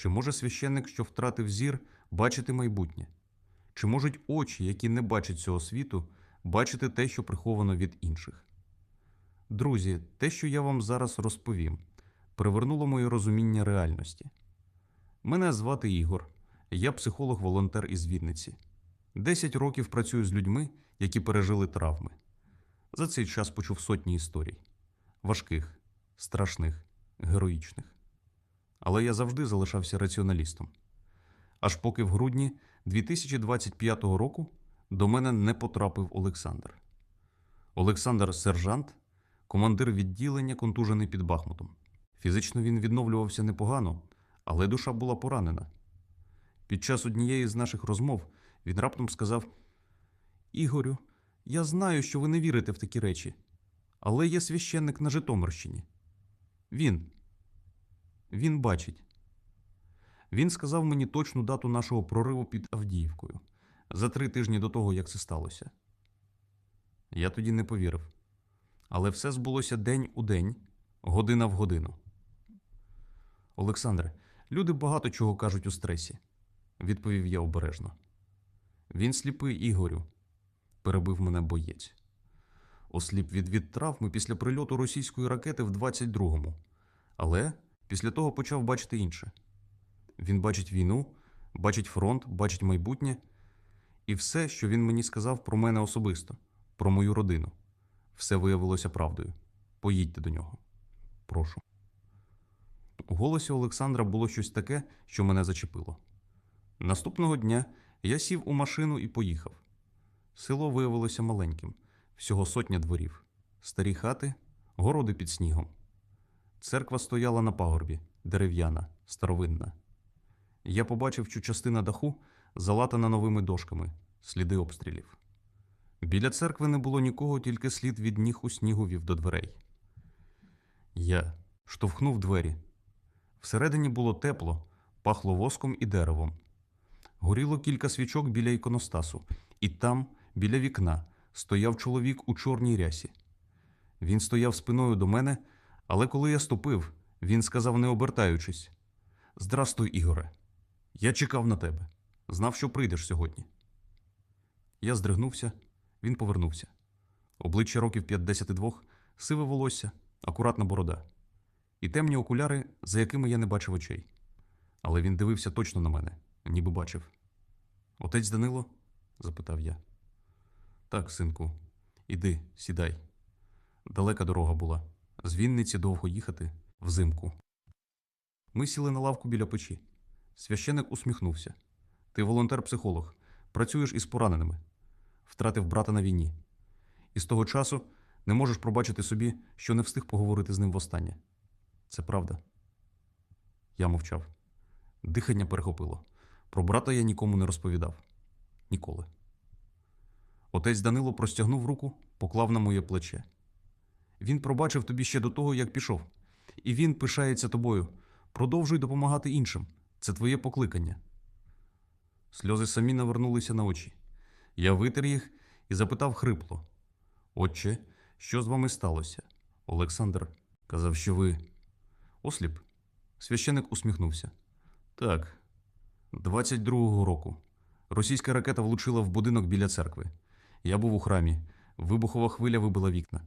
Чи може священник, що втратив зір, бачити майбутнє? Чи можуть очі, які не бачать цього світу, бачити те, що приховано від інших? Друзі, те, що я вам зараз розповім, привернуло моє розуміння реальності. Мене звати Ігор, я психолог-волонтер із Вінниці. Десять років працюю з людьми, які пережили травми. За цей час почув сотні історій важких, страшних, героїчних. Але я завжди залишався раціоналістом. Аж поки в грудні 2025 року до мене не потрапив Олександр. Олександр сержант, командир відділення, контужений під Бахмутом. Фізично він відновлювався непогано, але душа була поранена. Під час однієї з наших розмов він раптом сказав: Ігорю, я знаю, що ви не вірите в такі речі, але є священник на Житомирщині. Він. Він бачить. Він сказав мені точну дату нашого прориву під Авдіївкою за три тижні до того, як це сталося. Я тоді не повірив. Але все збулося день у день, година в годину. Олександре, люди багато чого кажуть у стресі, відповів я обережно. Він сліпий Ігорю, перебив мене боєць. Осліп від від травми після прильоту російської ракети в 22-му. Але після того почав бачити інше. Він бачить війну, бачить фронт, бачить майбутнє і все, що він мені сказав про мене особисто, про мою родину. Все виявилося правдою. Поїдьте до нього. Прошу. У голосі Олександра було щось таке, що мене зачепило. Наступного дня я сів у машину і поїхав. Село виявилося маленьким, всього сотня дворів, старі хати, городи під снігом. Церква стояла на пагорбі, дерев'яна, старовинна. Я побачив, що частина даху залатана новими дошками, сліди обстрілів. Біля церкви не було нікого, тільки слід від ніг у снігу до дверей. Я штовхнув двері. Всередині було тепло, пахло воском і деревом. Горіло кілька свічок біля іконостасу, і там, біля вікна, стояв чоловік у чорній рясі. Він стояв спиною до мене, але коли я ступив, він сказав, не обертаючись: Здрастуй, Ігоре. Я чекав на тебе. Знав, що прийдеш сьогодні. Я здригнувся, він повернувся. Обличчя років 52, сиве волосся, акуратна борода. І темні окуляри, за якими я не бачив очей. Але він дивився точно на мене, ніби бачив. Отець Данило? запитав я. Так, синку, іди, сідай. Далека дорога була. З Вінниці довго їхати взимку. Ми сіли на лавку біля печі. Священик усміхнувся. Ти волонтер-психолог, працюєш із пораненими, втратив брата на війні. І з того часу не можеш пробачити собі, що не встиг поговорити з ним востаннє. Це правда. Я мовчав. Дихання перехопило. Про брата я нікому не розповідав. Ніколи. Отець Данило простягнув руку, поклав на моє плече. Він пробачив тобі ще до того, як пішов. І він пишається тобою. Продовжуй допомагати іншим. Це твоє покликання. Сльози самі навернулися на очі. Я витер їх і запитав хрипло: Отче, що з вами сталося? Олександр казав, що ви. Осліп. Священик усміхнувся. Так, 22-го року. Російська ракета влучила в будинок біля церкви. Я був у храмі. Вибухова хвиля вибила вікна.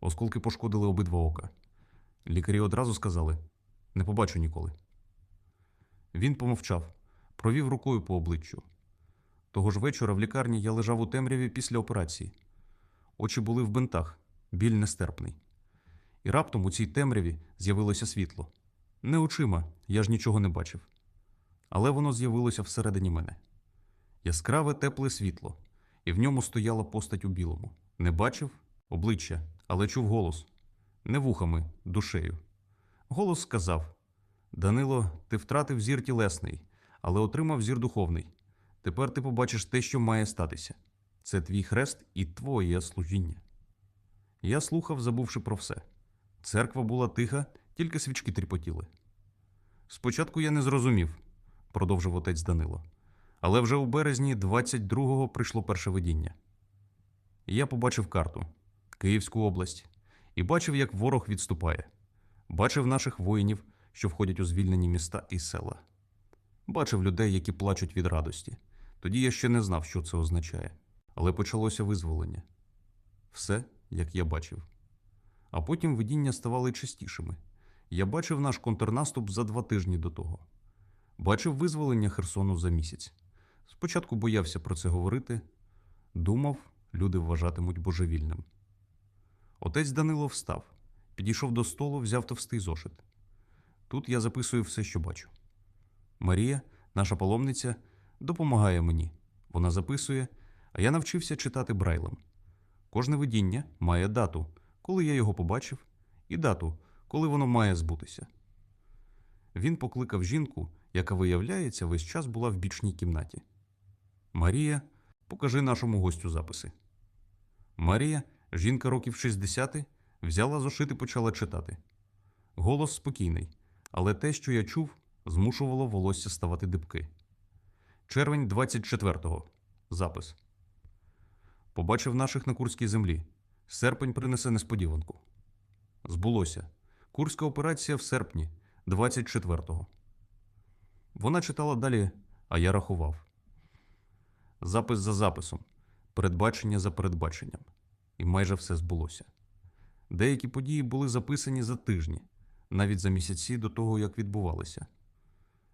Осколки пошкодили обидва ока. Лікарі одразу сказали: не побачу ніколи. Він помовчав, провів рукою по обличчю. Того ж вечора в лікарні я лежав у темряві після операції. Очі були в бинтах, біль нестерпний. І раптом у цій темряві з'явилося світло. Не очима, я ж нічого не бачив. Але воно з'явилося всередині мене. Яскраве тепле світло, і в ньому стояла постать у білому. Не бачив обличчя, але чув голос не вухами, душею. Голос сказав: Данило, ти втратив зір тілесний, але отримав зір духовний. Тепер ти побачиш те, що має статися. Це твій хрест і твоє служіння. Я слухав, забувши про все. Церква була тиха, тільки свічки тріпотіли. Спочатку я не зрозумів, продовжив отець Данило. Але вже у березні 22-го прийшло перше видіння. Я побачив карту Київську область і бачив, як ворог відступає. Бачив наших воїнів, що входять у звільнені міста і села. Бачив людей, які плачуть від радості. Тоді я ще не знав, що це означає. Але почалося визволення. Все, як я бачив. А потім видіння ставали частішими. Я бачив наш контрнаступ за два тижні до того. Бачив визволення Херсону за місяць. Спочатку боявся про це говорити, думав, люди вважатимуть божевільним. Отець Данило встав, підійшов до столу, взяв товстий зошит. Тут я записую все, що бачу. Марія, наша паломниця, допомагає мені. Вона записує, а я навчився читати Брайлем. Кожне видіння має дату, коли я його побачив, і дату, коли воно має збутися. Він покликав жінку, яка, виявляється, весь час була в бічній кімнаті. Марія, покажи нашому гостю записи. Марія, жінка років 60, взяла зошит і почала читати. Голос спокійний, але те, що я чув, змушувало волосся ставати дибки. Червень 24-го. Запис. Побачив наших на Курській землі. Серпень принесе несподіванку. Збулося. Курська операція в серпні, 24-го. Вона читала далі, а я рахував. Запис за записом, передбачення за передбаченням. І майже все збулося. Деякі події були записані за тижні, навіть за місяці до того, як відбувалися.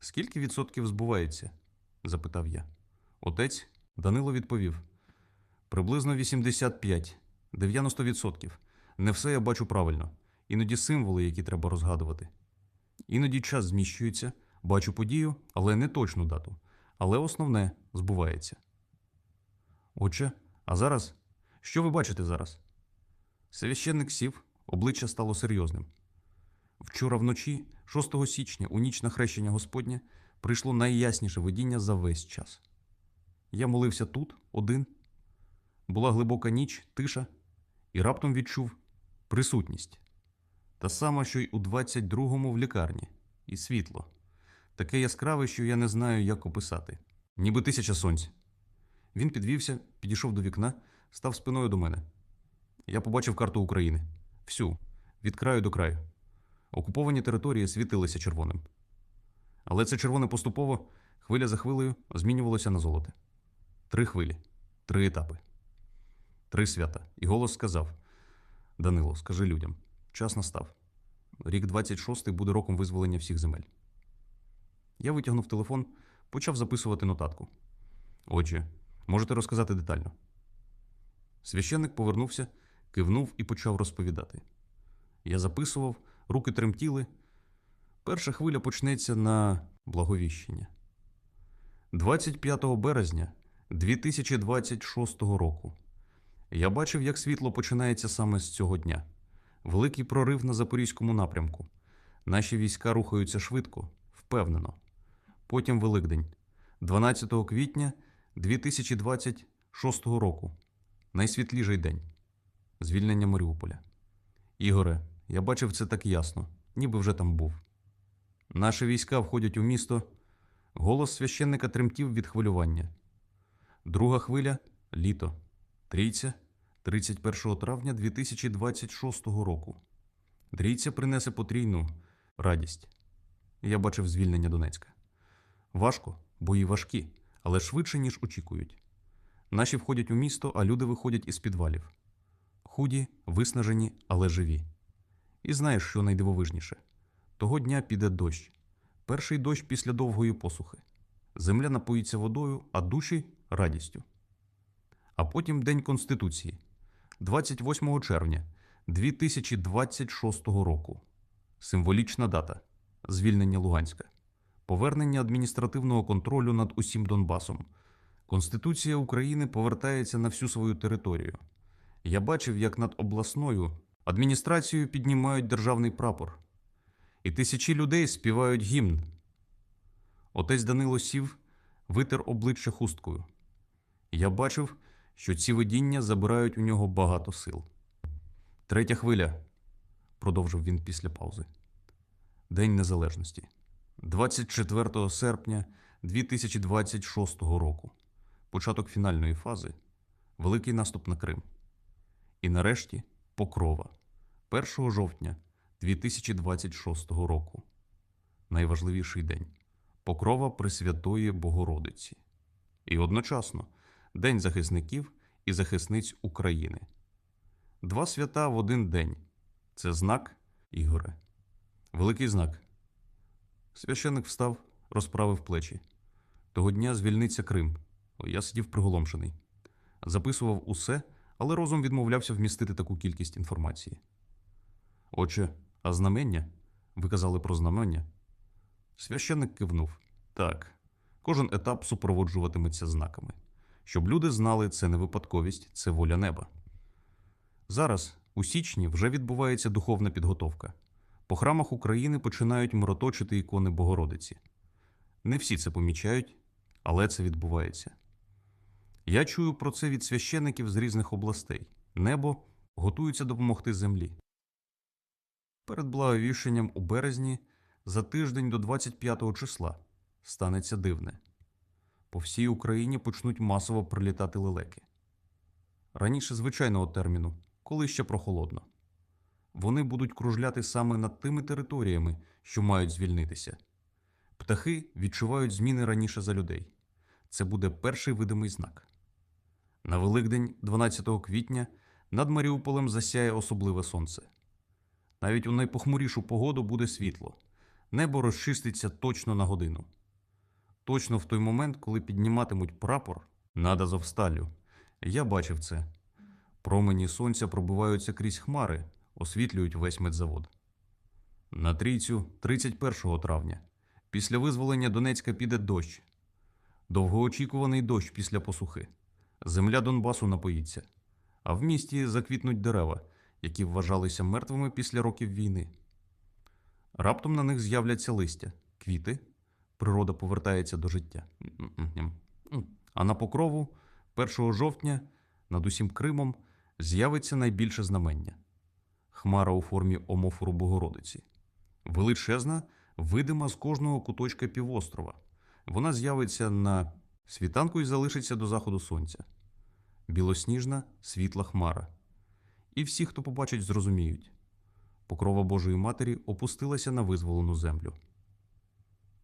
Скільки відсотків збувається? запитав я. Отець Данило відповів: приблизно 85, 90%. Не все я бачу правильно. Іноді символи, які треба розгадувати. Іноді час зміщується, бачу подію, але не точну дату. Але основне збувається. Отже, а зараз? Що ви бачите зараз? Священник сів, обличчя стало серйозним. Вчора вночі, 6 січня, у ніч на хрещення Господнє, прийшло найясніше видіння за весь час. Я молився тут, один. Була глибока ніч, тиша, і раптом відчув присутність. Та сама, що й у 22-му в лікарні, і світло. Таке яскраве, що я не знаю, як описати. Ніби тисяча сонць. Він підвівся, підійшов до вікна, став спиною до мене. Я побачив карту України. Всю, від краю до краю. Окуповані території світилися червоним. Але це червоне поступово, хвиля за хвилею, змінювалося на золоте. Три хвилі, три етапи, три свята. І голос сказав: Данило, скажи людям, час настав. Рік 26 буде роком визволення всіх земель. Я витягнув телефон, почав записувати нотатку. Отже, можете розказати детально. Священник повернувся, кивнув і почав розповідати. Я записував, руки тремтіли. Перша хвиля почнеться на благовіщення. 25 березня 2026 року. Я бачив, як світло починається саме з цього дня. Великий прорив на Запорізькому напрямку. Наші війська рухаються швидко, впевнено. Потім Великдень, 12 квітня 2026 року. Найсвітліший день. Звільнення Маріуполя. Ігоре, я бачив це так ясно, ніби вже там був. Наші війська входять у місто. Голос священника тремтів від хвилювання. Друга хвиля літо. Трійця 31 травня 2026 року. Трійця принесе потрійну радість. Я бачив звільнення Донецька. Важко, бої важкі, але швидше, ніж очікують. Наші входять у місто, а люди виходять із підвалів. Худі, виснажені, але живі. І знаєш, що найдивовижніше? Того дня піде дощ. Перший дощ після довгої посухи. Земля напоїться водою, а душі радістю. А потім День Конституції, 28 червня 2026 року. Символічна дата звільнення Луганська, повернення адміністративного контролю над усім Донбасом. Конституція України повертається на всю свою територію. Я бачив, як над обласною адміністрацією піднімають державний прапор, і тисячі людей співають гімн. Отець Данило сів, витер обличчя хусткою. Я бачив, що ці видіння забирають у нього багато сил. Третя хвиля, продовжив він після паузи. День Незалежності, 24 серпня 2026 року. Початок фінальної фази Великий наступ на Крим. І нарешті Покрова 1 жовтня 2026 року. найважливіший день покрова Пресвятої Богородиці. І одночасно День захисників і захисниць України. Два свята в один день. Це знак, Ігоре. Великий знак. Священик встав, розправив плечі. Того дня звільниться Крим. Я сидів приголомшений. Записував усе, але розум відмовлявся вмістити таку кількість інформації. Отже, а знамення? Ви казали про знамення? Священник кивнув. Так, кожен етап супроводжуватиметься знаками. Щоб люди знали, це не випадковість, це воля неба. Зараз, у січні, вже відбувається духовна підготовка. По храмах України починають мироточити ікони Богородиці. Не всі це помічають, але це відбувається. Я чую про це від священиків з різних областей. Небо готується допомогти землі. Перед благовіщенням у березні за тиждень до 25 числа станеться дивне. По всій Україні почнуть масово прилітати лелеки. Раніше звичайного терміну, коли ще прохолодно. Вони будуть кружляти саме над тими територіями, що мають звільнитися. Птахи відчувають зміни раніше за людей. Це буде перший видимий знак. На Великдень, 12 квітня, над Маріуполем засяє особливе сонце. Навіть у найпохмурішу погоду буде світло. Небо розчиститься точно на годину. Точно в той момент, коли підніматимуть прапор над Азовсталлю. Я бачив це. Промені сонця пробиваються крізь хмари, освітлюють весь медзавод. На трійцю 31 травня. Після визволення Донецька піде дощ. Довгоочікуваний дощ після посухи. Земля Донбасу напоїться, а в місті заквітнуть дерева, які вважалися мертвими після років війни. Раптом на них з'являться листя, квіти, природа повертається до життя. А на покрову 1 жовтня над усім Кримом з'явиться найбільше знамення хмара у формі омофору Богородиці. Величезна, видима з кожного куточка півострова. Вона з'явиться на світанку і залишиться до заходу сонця. Білосніжна, світла хмара. І всі, хто побачить, зрозуміють. Покрова Божої Матері опустилася на визволену землю.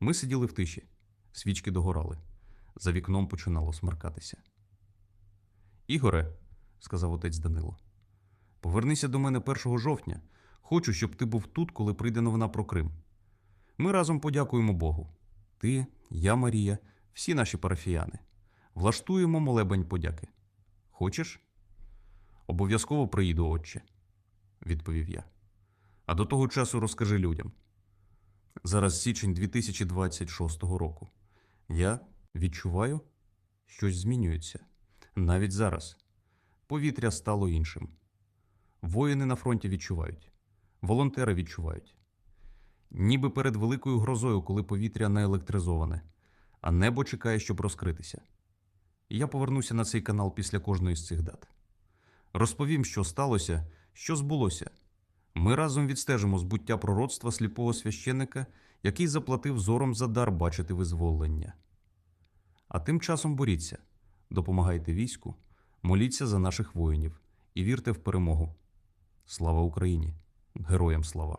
Ми сиділи в тиші, свічки догорали. За вікном починало смеркатися. Ігоре, сказав отець Данило, повернися до мене 1 жовтня. Хочу, щоб ти був тут, коли прийде новина про Крим. Ми разом подякуємо Богу. Ти, я, Марія, всі наші парафіяни. Влаштуємо молебень подяки. Хочеш? Обов'язково приїду, отче, відповів я. А до того часу розкажи людям. Зараз січень 2026 року. Я відчуваю, щось змінюється. Навіть зараз. Повітря стало іншим. Воїни на фронті відчувають, волонтери відчувають. Ніби перед великою грозою, коли повітря наелектризоване, а небо чекає, щоб розкритися. Я повернуся на цей канал після кожної з цих дат. Розповім, що сталося, що збулося. Ми разом відстежимо збуття пророцтва сліпого священика, який заплатив зором за дар бачити визволення. А тим часом боріться, допомагайте війську, моліться за наших воїнів і вірте в перемогу. Слава Україні! Героям слава!